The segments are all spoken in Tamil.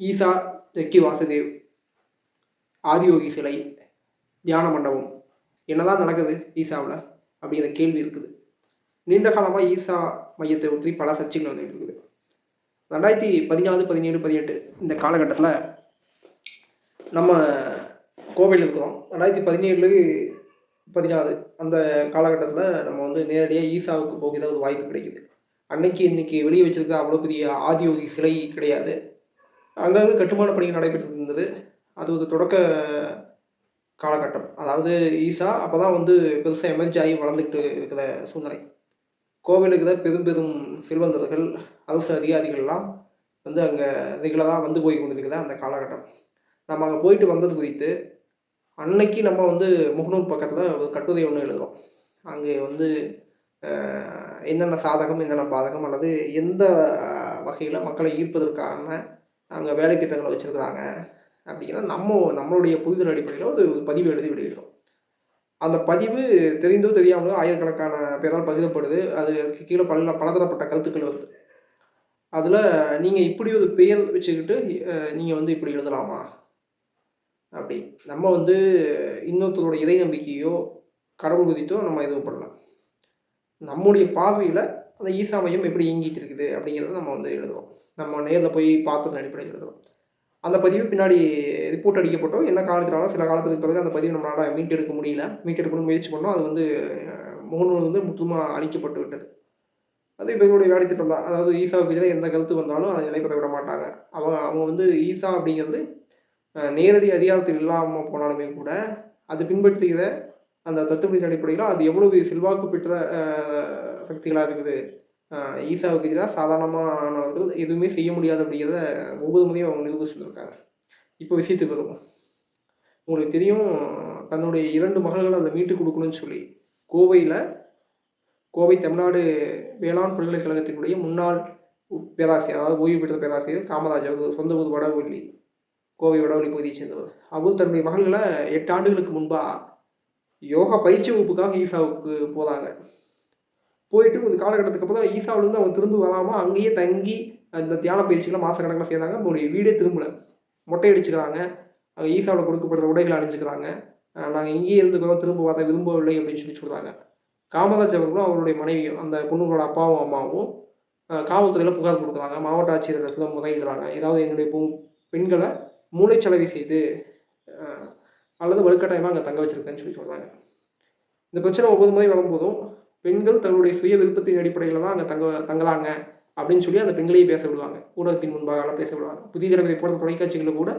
ஈசா ரெக்கி வாசுதேவ் ஆதியோகி சிலை தியான மண்டபம். என்னதான் நடக்குது ஈசாவில் அப்படிங்கிற கேள்வி இருக்குது. நீண்ட காலமாக ஈசா மையத்தை ஒற்றி பல சர்ச்சைகள் வந்துட்டு இருக்குது. ரெண்டாயிரத்தி பதினாலு பதினேழு பதினெட்டு இந்த காலகட்டத்தில் நம்ம கோவையில் இருக்கிறோம். ரெண்டாயிரத்தி பதினேழு பதினாறு அந்த காலகட்டத்தில் நம்ம வந்து நேரடியாக ஈசாவுக்கு போக ஒரு வாய்ப்பு கிடைக்குது. அன்னைக்கு இன்னைக்கு வெளியே வச்சிருக்க அவ்வளோ பெரிய ஆதியோகி சிலை கிடையாது. அங்கங்கே கட்டுமான பணிகள் நடைபெற்று இருந்தது அது ஒரு தொடக்க காலகட்டம். அதாவது ஈசா அப்போ தான் வந்து பெருசாக எமர்ஜி ஆகி வளர்ந்துக்கிட்டு இருக்கிற சூழ்நிலை. கோவிலுக்கு தான் பெரும் பெரும் செல்வந்தர்கள் அரசு அதிகாரிகள்லாம் வந்து அங்கே ரெகுலராக வந்து போய் கொண்டிருக்கிற அந்த காலகட்டம். நம்ம அங்கே போயிட்டு வந்தது குறித்து அன்னைக்கு நம்ம வந்து முகநூல் பக்கத்தில் ஒரு கட்டுரை ஒன்று எழுதுறோம். அங்கே வந்து என்னென்ன சாதகம் என்னென்ன பாதகம் அல்லது எந்த வகையில் மக்களை ஈர்ப்பதற்கான அங்கே வேலை திட்டங்களை வச்சுருக்குறாங்க அப்படின்னா நம்ம நம்மளுடைய புரிதல் அடிப்படையில் ஒரு பதிவு எழுதி விடுகிறோம் அந்த பதிவு தெரிந்தோ தெரியாமலோ ஆயிரக்கணக்கான பேரால் பகிரப்படுது. அது கீழே பல பலதரப்பட்ட கருத்துக்கள் வருது. அதில் நீங்கள் இப்படி ஒரு பெயர் வச்சுக்கிட்டு நீங்கள் வந்து இப்படி எழுதலாமா? அப்படி. நம்ம வந்து இன்னொருத்தரோட இறை நம்பிக்கையோ கடவுள் குதித்தோ நம்ம எதுவும் பண்ணலாம் நம்முடைய பார்வையில் அந்த ஈசா மையம் எப்படி இயங்கிட்டு இருக்குது அப்படிங்கிறத நம்ம வந்து எழுதுவோம் நம்ம நேரில் போய் பார்த்ததன் அடிப்படையில் அந்த பதிவு பின்னாடி ரிப்போர்ட் அடிக்கப்பட்டோம். என்ன காலத்தினாலும் சில காலத்துக்கு பிறகு அந்த பதிவு நம்மளால் மீட்டெடுக்க முடியல. மீட்டெடுக்கணும்னு முயற்சி பண்ணோம். அது வந்து முகநூல் வந்து முற்றுமாக அழிக்கப்பட்டு விட்டது. அது இப்போ இவருடைய வேலை திட்டம் தான். அதாவது ஈசாவுக்கு எதிராக எந்த கருத்து வந்தாலும் அதை நிலைப்பதை விட மாட்டாங்க. அவங்க அவங்க வந்து ஈசா அப்படிங்கிறது நேரடி அதிகாரத்தில் இல்லாமல் போனாலுமே கூட அது பின்பற்றுகிற அந்த தத்துவத்தின் அடிப்படையில் அது எவ்வளவு செல்வாக்கு பெற்ற சக்திகளாக இருக்குது? ஈசாவுக்கு எதிராக சாதாரணமானவர்கள் எதுவுமே செய்ய முடியாது அப்படிங்கிறத ஒவ்வொரு முறையும் அவங்க நிரூபிச்சு இப்போ விஷயத்துக்கு வரும் உங்களுக்கு தெரியும் தன்னுடைய இரண்டு மகள்களை அதை மீட்டு கொடுக்கணும்னு சொல்லி கோவையில் கோவை தமிழ்நாடு வேளாண் பல்கலைக்கழகத்தினுடைய முன்னாள் பேராசிரியர் அதாவது ஓய்வு பெற்ற பேராசிரியர் காமராஜ் அவர் சொந்த ஊர் வடவள்ளி கோவை வடவள்ளி பகுதியைச் சேர்ந்தவர். அவர் தன்னுடைய மகள்களை எட்டு ஆண்டுகளுக்கு முன்பாக யோகா பயிற்சி வகுப்புக்காக ஈசாவுக்கு போகிறாங்க போயிட்டு ஒரு காலகட்டத்துக்கு அப்புறம் ஈசாவிலேருந்து அவங்க திரும்ப வராமல் அங்கேயே தங்கி அந்த தியான பயிற்சிகளை மாதக்கணக்கில் செய்கிறாங்க அவங்களுடைய வீடே திரும்பல. மொட்டை அடிச்சுக்கிறாங்க. அங்கே ஈசாவில் கொடுக்கப்படுற உடைகளை அணிஞ்சுக்கிறாங்க. நாங்கள் இங்கேயே இருந்துக்கிறோம். திரும்ப வர விரும்பவில்லை அப்படின்னு சொல்லி சொல்கிறாங்க காமராஜ் அவர்களும் அவருடைய மனைவியும் அந்த பொண்ணுங்களோட அப்பாவும் அம்மாவும் காவல்துறையில் புகார் கொடுக்குறாங்க. மாவட்ட ஆட்சியரிடத்தில் முறையிடுறாங்க. ஏதாவது என்னுடைய பெண்களை மூளைச்சலவை செய்து அல்லது வலுக்கட்டாயமாக அங்கே தங்க வச்சுருக்கேன்னு சொல்லி சொல்கிறாங்க இந்த பிரச்சனை ஒவ்வொரு முறை வரும்போதும் பெண்கள் தங்களுடைய சுய விருப்பத்தின் அடிப்படையில் தான் அங்கே தங்க தங்கலாங்க அப்படின்னு சொல்லி அந்த பெண்களையும் பேச விடுவாங்க. ஊடகத்தின் முன்பாக பேச விடுவாங்க. புதிய தலைமுறை போன்ற தொலைக்காட்சிகளில் கூட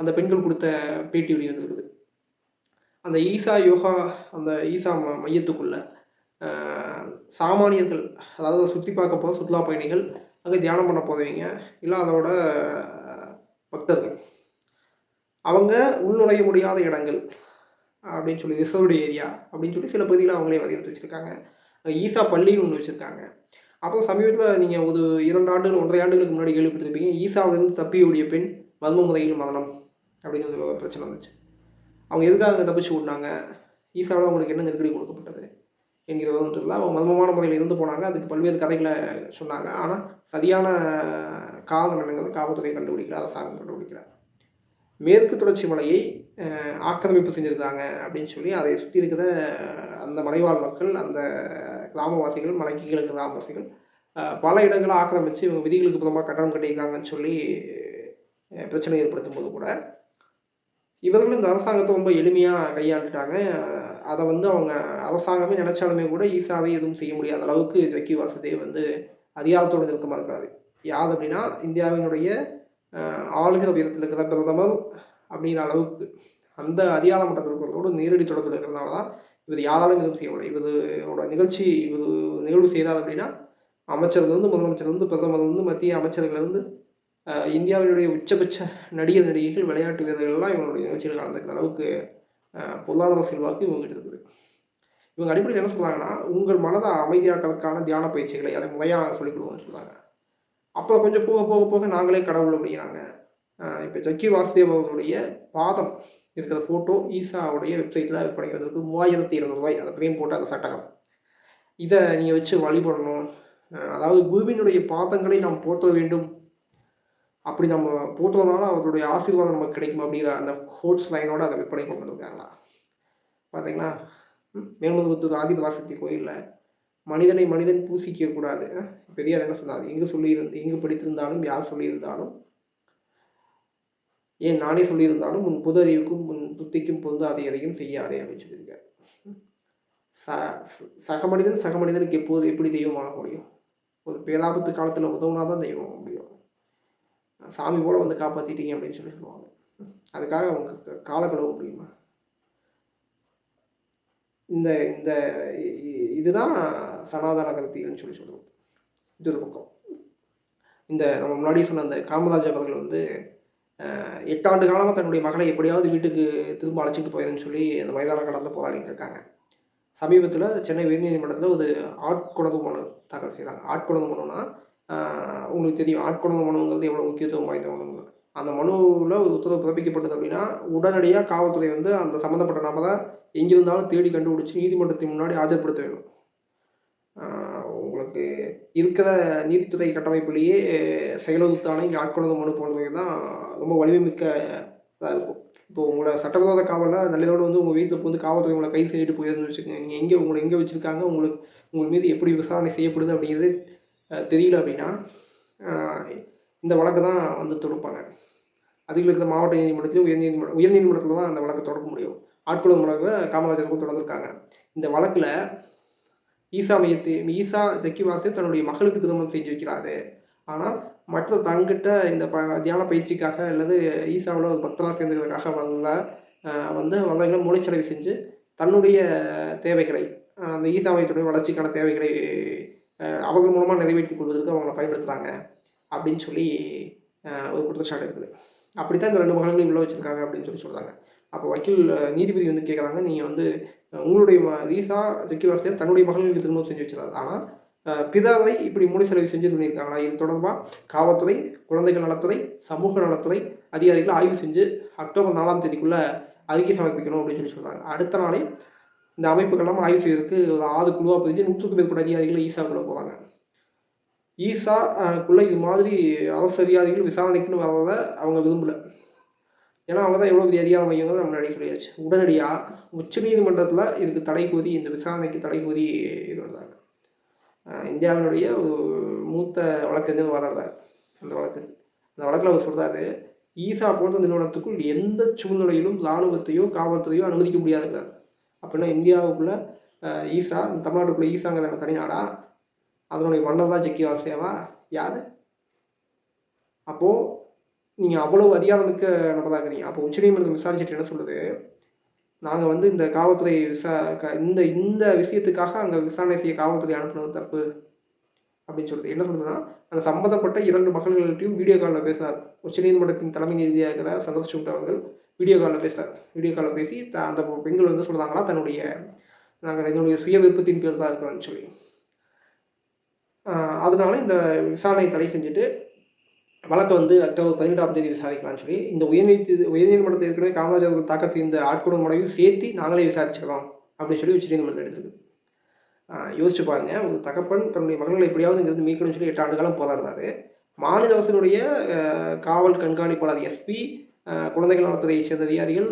அந்த பெண்கள் கொடுத்த பேட்டி வெளி வந்திருக்குது. அந்த ஈசா யோகா அந்த ஈசா ம மையத்துக்குள்ள சாமானியர்கள் அதாவது சுற்றி பார்க்க போகிற சுற்றுலா பயணிகள் அங்கே தியானம் பண்ண போகிறவங்க இல்லை அதோட பக்தர்கள். அவங்க உள்நுழைய முடியாத இடங்கள் அப்படின்னு சொல்லி ரிசர்வ்டு ஏரியா அப்படின்னு சொல்லி சில பகுதிகளை அவங்களே வரையறுத்து வச்சுருக்காங்க. ஈசா பள்ளின்னு ஒன்று வச்சுருக்காங்க. அப்புறம் சமீபத்தில் நீங்கள் ஒரு இரண்டு ஆண்டுகள் ஒன்றரை ஆண்டுகளுக்கு முன்னாடி கேள்விப்பட்டிருப்பீங்க ஈசாவிலிருந்து தப்பியுடைய பெண் மர்ம முறையில் மரணம் அப்படின்னு ஒரு பிரச்சனை வந்துச்சு. அவங்க எதுக்காக தப்பிச்சு விட்னாங்க ஈசாவில் அவங்களுக்கு என்ன நெருக்கடி கொடுக்கப்பட்டது என்கிற தெரியல. அவங்க மர்மமான முறையில் இருந்து போனாங்க. அதுக்கு பல்வேறு கதைகளை சொன்னாங்க. ஆனால் சரியான காரணம் என்னங்கிறது காவல்துறை கண்டுபிடிக்கல அரசாங்கம் கண்டுபிடிக்கல. மேற்கு தொடர்ச்சி மலையை ஆக்கிரமிப்பு செஞ்சுருக்காங்க அப்படின்னு சொல்லி அதை சுற்றி இருக்கிற அந்த மலைவாழ் மக்கள் அந்த கிராமவாசிகள் மலைக்கு கிழக்கு கிராமவாசிகள் பல இடங்களை ஆக்கிரமித்து இவங்க விதிகளுக்கு புதமாக கட்டணம் கட்டியிருக்காங்கன்னு சொல்லி பிரச்சனை ஏற்படுத்தும் போது கூட இவர்களும் இந்த அரசாங்கத்தை ரொம்ப எளிமையாக கையாண்டுட்டாங்க. அதை வந்து அவங்க அரசாங்கமே நினச்சாலுமே கூட ஈஸாவே எதுவும் செய்ய முடியாத அளவுக்கு ஜக்கி வாசுதேவ் வந்து அதிகாரத்தோடு நெருக்கமாக இருக்காது யார் அப்படின்னா இந்தியாவினுடைய ஆளுகிற உயரத்தில் இருக்கிற பிரதமர் அப்படிங்கிற அளவுக்கு. அந்த அதிகார மட்டத்தில் இருக்கிறதோடு நேரடி தொடர்பு இருக்கிறதுனால தான் இவர் யாராலும் எதுவும் செய்ய முடியும் இவரோட நிகழ்ச்சி இவர் நிகழ்வு செய்தார் அப்படின்னா அமைச்சர்லேருந்து முதலமைச்சர்லேருந்து பிரதமர்லேருந்து மத்திய அமைச்சர்கள்லேருந்து இந்தியாவினுடைய உச்சபட்ச நடிகர் நடிகைகள் விளையாட்டு வீரர்கள்லாம் இவங்களுடைய நிகழ்ச்சிகள் நடந்துக்கிற அளவுக்கு பொருளாதார செல்வாக்கு இவங்ககிட்ட இருக்குது. இவங்க அடிப்படையில் என்ன சொல்கிறாங்கன்னா உங்கள் மனதை அமைதியாக்கிறதுக்கான தியான பயிற்சிகளை அதை முறையாக சொல்லிக் கொடுவோம்னு சொல்கிறாங்க அப்புறம் கொஞ்சம் போக போக போக நாங்களே கடவுள் அப்படிங்கிறாங்க. இப்போ ஜக்கி வாசுதேவ் அவர்களுடைய பாதம் இருக்கிற ஃபோட்டோ ஈசாவுடைய வெப்சைட்டில் விற்பனைக்கு வந்திருக்கு மூவாயிரத்தி இருநூறு ரூபாய். அதை பிரேம் போட்ட அந்த சட்டகம். இதை நீங்கள் வச்சு வழிபடணும் அதாவது குருவினுடைய பாதங்களை நாம் போற்ற வேண்டும். அப்படி நம்ம போட்டதுனால அவருடைய ஆசீர்வாதம் நமக்கு கிடைக்கும் அப்படிங்கிற அந்த ஹோட்ஸ் லைனோட அதை விற்பனை கொண்டு வந்திருக்காங்களா? பார்த்தீங்களா மேல்மதுபுத்தூர் ஆதிபராசக்தி கோயிலில் மனிதனை மனிதன் பூசிக்க கூடாது. பெரியார் என்ன சொன்னார்? எங்கே சொல்லியிருந்து எங்கே படித்திருந்தாலும் யார் சொல்லியிருந்தாலும் ஏன் நானே சொல்லியிருந்தாலும் உன் புது அறிவுக்கும் உன் புத்திக்கும் பொருந்தாத எதையும் செய்யாதே அப்படின்னு சொல்லியிருக்கார். ச சக மனிதன் சக மனிதனுக்கு எப்போது எப்படி தெய்வம் ஆக முடியும் ஒரு பேராபத்து காலத்தில் உதவுனா தான் தெய்வம் முடியும். சாமி கூட வந்து காப்பாற்றிட்டீங்க அப்படின்னு சொல்லி சொல்லுவாங்க. அதுக்காக அவங்க காலக்கெடுவ முடியுமா? இந்த இந்த இதுதான் சனாதன கருத்தியல்னு சொல்லி சொல்லுவோம் இது ஒரு பக்கம். இந்த நம்ம முன்னாடி சொன்ன அந்த காமராஜ் அவர்கள் வந்து எட்டாண்டு காலமாக தன்னுடைய மகளை எப்படியாவது வீட்டுக்கு திரும்ப அழைச்சிட்டு போயிருன்னு சொல்லி அந்த மைதான கடத்தில் போராடிட்டு இருக்காங்க. சமீபத்தில் சென்னை உயர்நீதிமன்றத்தில் ஒரு ஆட்கொணர்வு மனு தாக்கல் செய்தாங்க. ஆட்கொணர்வு மனுனா உங்களுக்கு தெரியும் ஆட்கொணர்வு மனுங்கிறது எவ்வளோ முக்கியத்துவம் வாய்ந்த மனு. அந்த மனுவில் ஒரு உத்தரவு பிறப்பிக்கப்பட்டது அப்படின்னா உடனடியாக காவல்துறை வந்து அந்த சம்மந்தப்பட்ட நபரை எங்கிருந்தாலும் தேடி கண்டுபிடிச்சி நீதிமன்றத்தின் முன்னாடி ஆஜர்படுத்த வேணும் உங்களுக்கு இருக்கிற நீதித்துறை கட்டமைப்புலேயே செயலொதுத்தானே இங்கே ஆட்கொணர்வு மனு போன்றவை தான் ரொம்ப வலிமை மிக்க இதாக இருக்கும். இப்போ உங்களை சட்டவிரோத காவலில் நல்லதோடு வந்து உங்கள் வீட்டில் வந்து காவல்துறை உங்களை கைது செஞ்சுட்டு போயிருந்துன்னு வச்சுக்கோங்க. நீங்கள் எங்கே உங்களை எங்கே வச்சுருக்காங்க? உங்களுக்கு உங்கள் மீது எப்படி விசாரணை செய்யப்படுது அப்படிங்கிறது தெரியல அப்படின்னா இந்த வழக்கு தான் வந்து தொடுப்பாங்க. அதில் இருக்கிற மாவட்ட நீதிமன்றத்திலும் உயர் நீதிமன்றம் உயர் நீதிமன்றத்தில் தான் அந்த வழக்கை தொடக்க முடியும். ஆட்கொள்ளும் வழக்கு காமராஜருக்கும் தொடர்ந்துருக்காங்க. இந்த வழக்கில் ஈசா மையத்தை ஈசா ஜக்கிவாசை தன்னுடைய மகளுக்கு திருமணம் செஞ்சு வைக்கிறாரு. ஆனால் மற்ற தங்கிட்ட இந்த ப தியான பயிற்சிக்காக அல்லது ஈசாவில் ஒரு பக்தராக சேர்ந்துக்கிறதுக்காக வந்த வந்து வந்தவங்களை மூளைச்சலவை செஞ்சு தன்னுடைய தேவைகளை அந்த ஈசா மையத்துடைய வளர்ச்சிக்கான தேவைகளை அவர்கள் மூலமாக நிறைவேற்றி கொள்வதற்கு அவங்கள பயன்படுத்துகிறாங்க அப்படின்னு சொல்லி ஒரு குற்றச்சாட்டு இருக்குது. அப்படி தான் இந்த ரெண்டு மகளையும் உள்ள வச்சுருக்காங்க அப்படின்னு சொல்லி சொல்கிறாங்க அப்போ வக்கீல் நீதிபதி வந்து கேட்குறாங்க நீங்கள் வந்து உங்களுடைய ரீசா ஜக்கி வாசல் தன்னுடைய மகளுக்கு திருமணம் செஞ்சு வச்சுருந்தாரு ஆனால் பிதாவை இப்படி மூடி செலவு செஞ்சு பண்ணியிருக்காங்களா இது தொடர்பாக காவல்துறை குழந்தைகள் நலத்துறை சமூக நலத்துறை அதிகாரிகள் ஆய்வு செஞ்சு அக்டோபர் நாலாம் தேதிக்குள்ளே அறிக்கை சமர்ப்பிக்கணும் அப்படின்னு சொல்லி சொல்கிறாங்க அடுத்த நாளே இந்த அமைப்புகள்லாம் ஆய்வு செய்வதற்கு ஒரு ஆறு குழுவாக பிரிஞ்சு நூற்றுக்கும் மேற்பட்ட அதிகாரிகள் ஈசாக்குள்ளே போகிறாங்க ஈசாக்குள்ளே இது மாதிரி அரசு அதிகாரிகள் விசாரணைக்குன்னு வரதை அவங்க விரும்பலை. ஏன்னா அவங்க தான் எவ்வளோ பெரிய அதிகாரம் மையங்கிறது நம்ம முன்னாடி சொல்லியாச்சு உடனடியாக உச்ச நீதிமன்றத்தில் இதுக்கு தடை இந்த விசாரணைக்கு தடை இது வந்தாங்க இந்தியாவினுடைய ஒரு மூத்த வழக்கறிஞர் வளர்றார் அந்த வழக்கு. அந்த வழக்கில் அவர் சொல்கிறாரு ஈசா போன்ற நிறுவனத்துக்குள் எந்த சூழ்நிலையிலும் இராணுவத்தையோ காவல்துறையோ அனுமதிக்க முடியாதுங்கிறார். அப்படின்னா இந்தியாவுக்குள்ள ஈசா தமிழ்நாட்டுக்குள்ள ஈசாங்கிறத தனிநாடா? அதனுடைய மன்னர் தான் ஜக்கி வாசேவா யார்? அப்போது நீங்கள் அவ்வளோ அதிகாரமிக்க நபராக இருக்கிறீங்க அப்போ உச்சநீதிமன்றம் விசாரிச்சுட்டு என்ன சொல்லுது? நாங்கள் வந்து இந்த காவல்துறை விசா இந்த இந்த விஷயத்துக்காக அங்கே விசாரணை செய்ய காவல்துறை அனுப்புனது தப்பு அப்படின்னு சொல்லுது. என்ன சொல்லுதுன்னா அந்த சம்மந்தப்பட்ட இரண்டு மகள்கள்ட்டையும் வீடியோ காலில் பேசினார். உச்சநீதிமன்றத்தின் தலைமை நீதியாக இருக்கிற சந்தோஷ் சுப்டா அவர்கள் வீடியோ காலில் பேசுகிறார் வீடியோ காலில் பேசி த அந்த பெண்கள் வந்து சொல்கிறாங்களா தன்னுடைய நாங்கள் எங்களுடைய சுய விருப்பத்தின் பேர் தான் இருக்கிறோம்னு சொல்லி. அதனால இந்த விசாரணையை தடை செஞ்சுட்டு வழக்கை வந்து அக்டோபர் பதினெட்டாம் தேதி விசாரிக்கலாம்னு சொல்லி இந்த உயர்நீதி உயர்நீதிமன்றத்தில் ஏற்கனவே காமராஜர் அவர்கள் தாக்கல் செய்த ஆட்கொடும் முறையும் சேர்த்து நாங்களே விசாரிச்சுக்கலாம் அப்படின்னு சொல்லி உச்சநீதிமன்றம் எடுத்துருக்கு. யோசிச்சு பாருங்க ஒரு தகப்பன் தன்னுடைய மகன்களை எப்படியாவது இங்கிருந்து மீட்கணும்னு சொல்லி எட்டு ஆண்டு காலம் போராடுறாரு. மாநில அரசினுடைய காவல் கண்காணிப்பாளர் எஸ்பி குழந்தைகள் நலத்துறையை சேர்ந்த அதிகாரிகள்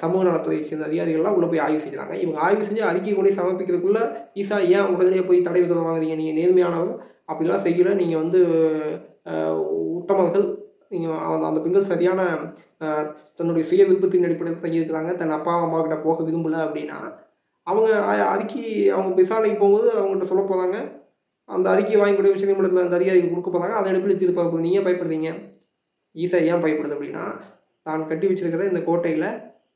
சமூக நலத்துறையை சேர்ந்த அதிகாரிகள்லாம் உள்ளே போய் ஆய்வு செஞ்சாங்க இவங்க ஆய்வு செஞ்சு அறிக்கை கொண்டு சமர்ப்பிக்கிறதுக்குள்ள ஈசா ஏன் உடனே போய் தடை விதம் வாங்குறீங்க? நீங்கள் நேர்மையானவர் அப்படிலாம் செய்யலை. நீங்கள் வந்து உத்தமர்கள் நீங்கள் அந்த பெண்கள் சரியான தன்னுடைய சுய விருப்பத்தின் அடிப்படையில் தங்கியிருக்கிறாங்க. தன் அப்பா அம்மா கிட்ட போக விரும்பல அப்படின்னா அவங்க அறிக்கை அவங்க விசாரணைக்கு போகும்போது அவங்ககிட்ட சொல்ல போகிறாங்க அந்த அறிக்கையை வாங்கி கூட உச்ச அந்த அதிகாரிகள் கொடுக்க போகிறாங்க அதை அடிப்படையில் தீர்ப்பாக போகுது. நீங்கள் பயப்படுறீங்க? ஈஸா ஏன் பயப்படுது அப்படின்னா தான் கட்டி வச்சிருக்கிறத இந்த கோட்டையில்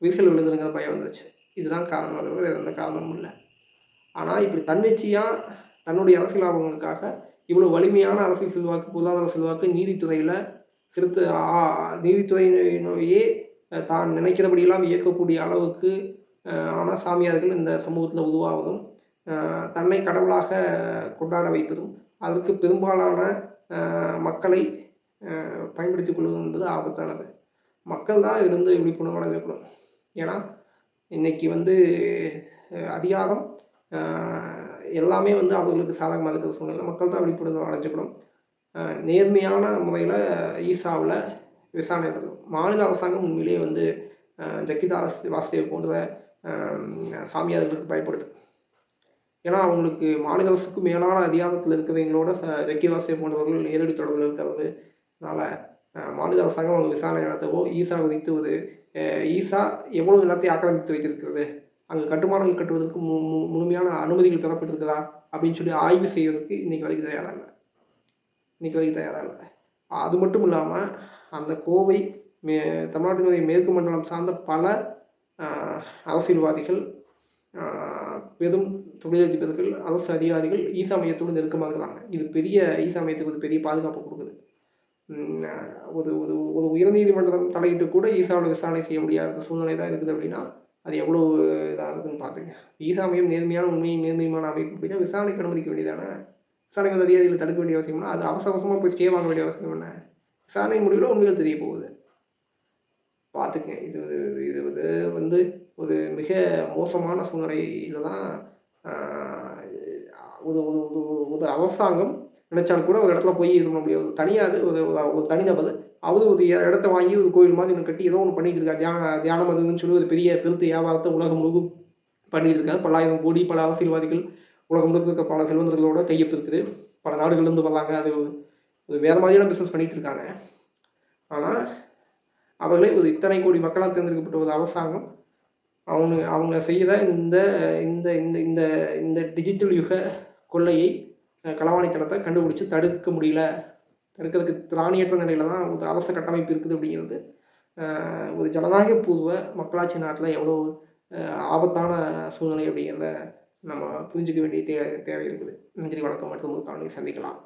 விரிசல் விழுந்துருங்கிற பயம் வந்துச்சு இதுதான் காரணம். வேறு எந்த காரணமும் இல்லை. ஆனால் இப்படி தன்னிச்சையாக தன்னுடைய அரசியல் லாபங்களுக்காக இவ்வளோ வலிமையான அரசியல் செல்வாக்கு பொருளாதார செல்வாக்கு நீதித்துறையில் சிறுத்து நீதித்துறையினோயே தான் நினைக்கிறபடியெல்லாம் இயக்கக்கூடிய அளவுக்கு ஆனால் சாமியார்கள் இந்த சமூகத்தில் உருவாவதும் தன்னை கடவுளாக கொண்டாட வைப்பதும் அதற்கு பெரும்பாலான மக்களை பயன்படுத்தி கொள்வது என்பது ஆபத்தானது. மக்கள் தான் இருந்து விழிப்புணர்வு இருக்கணும்? ஏன்னா இன்றைக்கி வந்து அதிகாரம் எல்லாமே வந்து அவர்களுக்கு சாதகமாக இருக்கிற சூழ்நிலை மக்கள் தான் விழிப்புணர்வு அடைஞ்சுக்கணும் நேர்மையான முறையில் ஈசாவில் விசாரணை நடக்கும். மாநில அரசாங்கம் உண்மையிலேயே வந்து அஹ், ஜக்கிதாஸ் வாசுதேவ் போன்ற சாமியார்களுக்கு பயப்படுது ஏன்னா அவங்களுக்கு மாநில அரசுக்கு மேலான அதிகாரத்தில் இருக்கிறவங்களோட ச ஜக்கி வாசுதேவ் போன்றவர்கள் நேரடி தொடர்பில் இருக்கிறது அதனால் மாநில அரசாங்கம் அவங்க விசாரணை நடத்தவோ ஈசா குறித்து ஒரு ஈசா எவ்வளவு நிலத்தை ஆக்கிரமித்து வைத்திருக்கிறது? அங்கே கட்டுமானங்கள் கட்டுவதற்கு மு முழுமையான அனுமதிகள் பெறப்பட்டிருக்குதா அப்படின்னு சொல்லி ஆய்வு செய்வதற்கு இன்றைக்கி வரைக்கும் தயாராக இல்லை. இன்னைக்கு வரைக்கும் தயாராக இல்லை. அது மட்டும் இல்லாமல் அந்த கோவை மே தமிழ்நாட்டினுடைய மேற்கு மண்டலம் சார்ந்த பல அரசியல்வாதிகள் பெரும் தொழிலதிபர்கள் அரசு அதிகாரிகள் ஈசா மையத்தோடு நெருக்கமாக இருக்கிறாங்க. இது பெரிய ஈசா மையத்துக்கு ஒரு பெரிய பாதுகாப்பு கொடுக்குது. ஒரு ஒரு ஒரு உயர்நீதிமன்றம் தலையிட்டு கூட ஈசாவில் விசாரணை செய்ய முடியாத சூழ்நிலை தான் இருக்குது அப்படின்னா அது எவ்வளோ இதாக இருக்குன்னு பார்த்துங்க ஈசாமையும் நேர்மையான உண்மையும் நேர்மையுமான அமைப்பு அப்படின்னா விசாரணைக்கு அனுமதிக்க வேண்டியதானே? விசாரணைகள் அதிகாரிகளை தடுக்க வேண்டிய அவசியம்னா அது அவசர அவசரமாக போய் ஸ்டே வாங்க வேண்டிய அவசியம் என்ன? விசாரணை முடிவில் உண்மைகள் தெரிய போகுது. பார்த்துக்கங்க இது இது- வந்து வந்து ஒரு மிக மோசமான சூழ்நிலையில் தான் ஒரு ஒரு- ஒரு அரசாங்கம் நினைச்சாலும் கூட ஒரு இடத்துல போய் இது பண்ண முடியாது. தனியாக அது ஒரு- ஒரு தனிநபர் அவர் ஒரு இடத்த வாங்கி ஒரு கோயில் மாதிரி ஒன்று கட்டி ஏதோ ஒன்று பண்ணிட்டு இருக்கா தியான தியானம் அதுன்னு சொல்லி ஒரு பெரிய பெருத்து வியாபாரத்தை உலகம் முழுவதும் பண்ணிட்டு இருக்காரு. பல்லாயிரம் கோடி பல அரசியல்வாதிகள் உலகம் முழுக்க இருக்க பல செல்வந்தர்களோட கையெழுத்து பல நாடுகள்லேருந்து வர்றாங்க. அது ஒரு- வேறு மாதிரியான பிஸ்னஸ் பண்ணிட்டு இருக்காங்க. ஆனால் அவர்களே ஒரு இத்தனை கோடி மக்களால் தேர்ந்தெடுக்கப்பட்ட ஒரு அரசாங்கம் அவங்க அவங்க செய்கிற இந்த இந்த இந்த இந்த இந்த டிஜிட்டல் யுக கொள்ளையை களவாணித்தனத்தை கண்டுபிடிச்சி தடுக்க முடியல. தடுக்கிறதுக்கு திராணியற்ற நிலையில தான் ஒரு அரசு கட்டமைப்பு இருக்குது அப்படிங்கிறது ஒரு ஜனநாயக பூர்வ மக்களாட்சி நாட்டில் எவ்வளோ ஆபத்தான சூழ்நிலை அப்படிங்கிறத நம்ம புரிஞ்சிக்க வேண்டிய தே தேவை இருக்குது. நன்றி வணக்கம். மற்றும் ஒரு காணொலி சந்திக்கலாம்.